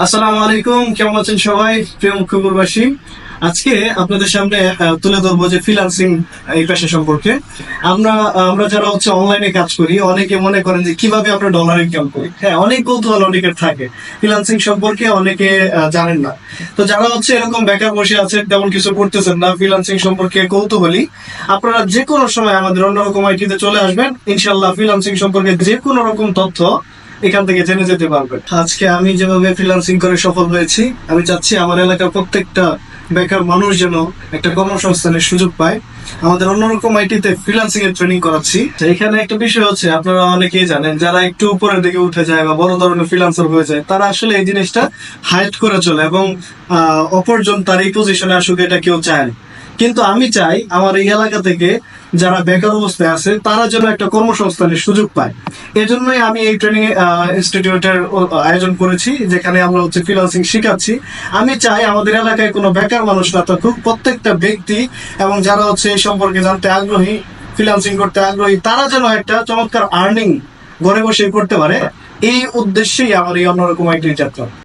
আসসালামু আলাইকুম, কেমন আছেন সবাই? প্রিয় আজকে আপনাদের সামনে তুলে ধরবো যে ফ্রিলান্সিং এই পেশা সম্পর্কে। আমরা আমরা যারা হচ্ছে অনলাইনে কাজ করি, অনেকে মনে করেন যে কীভাবে আমরা ডলার ইনকাম করি? হ্যাঁ অনেক কৌতূহল অনেকের থাকে। ফ্রিলান্সিং সম্পর্কে অনেকে জানেন না। তো যারা হচ্ছে এরকম বেকার বসে আছেন তেমন কিছু করতেছেন না ফ্রিলান্সিং সম্পর্কে কৌতূহলী, আপনারা যে কোনো সময় আমাদের অন্যরকম আইটিতে চলে আসবেন। ইনশাল্লাহ ফ্রিলান্সিং সম্পর্কে যে কোনো রকম তথ্য এখান থেকে জেনে যেতে পারবেন। আজকে আমি যেভাবে ফ্রিলান্সিং করে সফল হয়েছি, আমি চাচ্ছি আমার এলাকার প্রত্যেকটা বেকার মানুষ যেন একটা কর্মসংস্থানের সুযোগ পায়। আমাদের অন্যরকম আইটিতে ফ্রিল্যান্সিং এর ট্রেনিং করাচ্ছি। এখানে একটা বিষয় হচ্ছে, আপনারা অনেকেই জানেন, যারা একটু উপরের দিকে উঠে যায় বা বড় ধরনের ফ্রিল্যান্সার হয়ে যায়, তারা আসলে এই জিনিসটা হাইড করে চলে এবং অপরজন তার এই পজিশনে আসুক, এটা কেউ চায় না। কিন্তু আমি চাই আমার এই এলাকা থেকে যারা বেকার অবস্থায় আছে, তারা যেন একটা কর্মসংস্থানের সুযোগ পায়। এজন্যই আমি এই ট্রেনিং ইনস্টিটিউটের আয়োজন করেছি, যেখানে আমরা হচ্ছে ফ্রিলান্সিং শেখাচ্ছি। আমি চাই আমাদের এলাকায় কোনো বেকার মানুষ না থাকুক, প্রত্যেকটা ব্যক্তি এবং যারা হচ্ছে এই সম্পর্কে জানতে আগ্রহী ফ্রিলান্সিং করতে আগ্রহী, তারা যেন একটা চমৎকার আর্নিং ঘরে বসে করতে পারে। এই উদ্দেশ্যেই আমার এই অন্যরকম একটি যাত্রা।